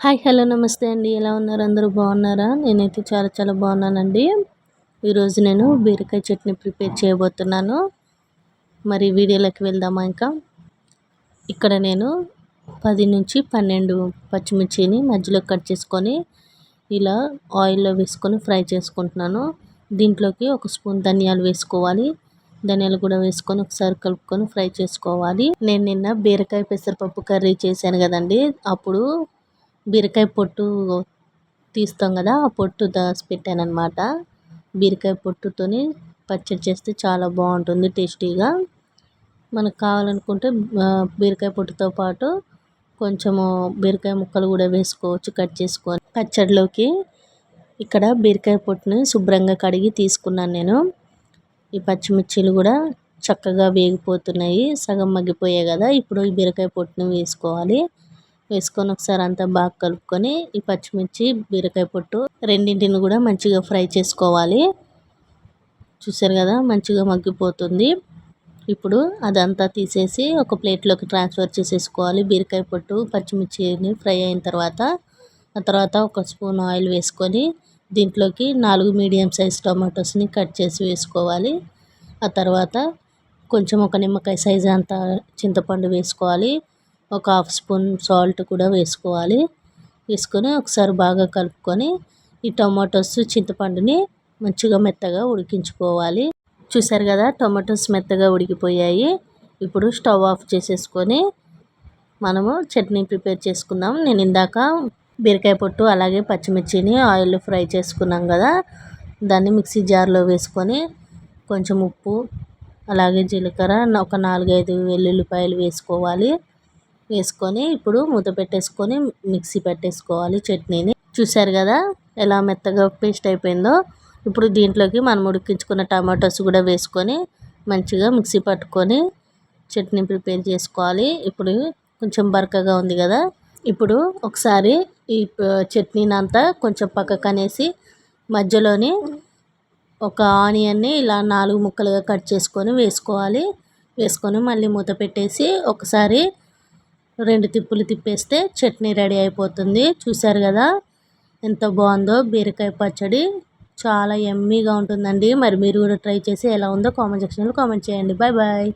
Hi hello నమస్తే అండి. ఎలా ఉన్నారు? అందరూ బాగున్నారా? నేనైతే చాలా చాలా బాగున్నానండి. ఈరోజు నేను బీరకాయ చట్నీ ప్రిపేర్ చేయబోతున్నాను. మరి వీడియోలోకి వెళ్దామా ఇంకా? ఇక్కడ నేను పది నుంచి పన్నెండు పచ్చిమిర్చిని మధ్యలో కట్ చేసుకొని ఇలా ఆయిల్లో వేసుకొని ఫ్రై చేసుకుంటున్నాను. దీంట్లోకి ఒక స్పూన్ ధనియాలు వేసుకోవాలి. ధనియాలు కూడా వేసుకొని ఒకసారి కలుపుకొని ఫ్రై చేసుకోవాలి. నేను నిన్న బీరకాయ పెసరపప్పు కర్రీ చేశాను కదండి. అప్పుడు బీరకాయ పొట్టు తీస్తాం కదా ఆ పొట్టు దాచి పెట్టాను అనమాట బీరకాయ పొట్టుతోని పచ్చడి చేస్తే చాలా బాగుంటుంది టేస్టీగా. మనకు కావాలనుకుంటే బీరకాయ పొట్టుతో పాటు కొంచెము బీరకాయ ముక్కలు కూడా వేసుకోవచ్చు కట్ చేసుకొని. పచ్చడిలోకి ఇక్కడ బీరకాయ పొట్టుని శుభ్రంగా కడిగి తీసుకున్నాను నేను. ఈ పచ్చిమిర్చిలు కూడా చక్కగా వేగిపోతున్నాయి సగం మగ్గిపోయాయి కదా ఇప్పుడు ఈ బీరకాయ పొట్టుని వేసుకోవాలి. వేసుకొని ఒకసారి అంతా బాగా కలుపుకొని ఈ పచ్చిమిర్చి బీరకాయ పొట్టు రెండింటిని కూడా మంచిగా ఫ్రై చేసుకోవాలి. చూసారు కదా మంచిగా మగ్గిపోతుంది. ఇప్పుడు అదంతా తీసేసి ఒక ప్లేట్లోకి ట్రాన్స్ఫర్ చేసేసుకోవాలి. బీరకాయ పొట్టు పచ్చిమిర్చిని ఫ్రై అయిన తర్వాత ఆ తర్వాత ఒక స్పూన్ ఆయిల్ వేసుకొని దీంట్లోకి నాలుగు మీడియం సైజ్ టొమాటోస్ని కట్ చేసి వేసుకోవాలి. ఆ తర్వాత కొంచెం ఒక నిమ్మకాయ సైజు అంత చింతపండు వేసుకోవాలి. ఒక హాఫ్ స్పూన్ సాల్ట్ కూడా వేసుకోవాలి. వేసుకొని ఒకసారి బాగా కలుపుకొని ఈ టొమాటోస్ చింతపండుని మంచిగా మెత్తగా ఉడికించుకోవాలి. చూసారు కదా టొమాటోస్ మెత్తగా ఉడికిపోయాయి. ఇప్పుడు స్టవ్ ఆఫ్ చేసేసుకొని మనము చట్నీ ప్రిపేర్ చేసుకుందాం. నేను ఇందాక బీరకాయ పొట్టు అలాగే పచ్చిమిర్చిని ఆయిల్ ఫ్రై చేసుకున్నాం కదా దాన్ని మిక్సీ జార్లో వేసుకొని కొంచెం ఉప్పు అలాగే జీలకర్ర ఒక నాలుగైదు వెల్లుల్లిపాయలు వేసుకోవాలి. వేసుకొని ఇప్పుడు మూత పెట్టేసుకొని మిక్సీ పెట్టేసుకోవాలి చట్నీని. చూసారు కదా ఎలా మెత్తగా పేస్ట్ అయిపోయిందో? ఇప్పుడు దీంట్లోకి మనం ఉడికించుకున్న టమాటోస్ కూడా వేసుకొని మంచిగా మిక్సీ పట్టుకొని చట్నీ ప్రిపేర్ చేసుకోవాలి. ఇప్పుడు కొంచెం బరకగా ఉంది కదా? ఇప్పుడు ఒకసారి ఈ చట్నీని అంతా కొంచెం పక్కకు అనేసి మధ్యలోని ఒక ఆనియన్ని ఇలా నాలుగు ముక్కలుగా కట్ చేసుకొని వేసుకోవాలి. వేసుకొని మళ్ళీ మూత పెట్టేసి ఒకసారి రెండు తిప్పులు తిప్పేస్తే చట్నీ రెడీ అయిపోతుంది. చూసారు కదా ఎంత బాగుందో బీరకాయ పచ్చడి. చాలా ఎమ్మీగా ఉంటుందండి. మరి మీరు కూడా ట్రై చేసి ఎలా ఉందో కామెంట్ సెక్షన్లో కామెంట్ చేయండి. Bye bye.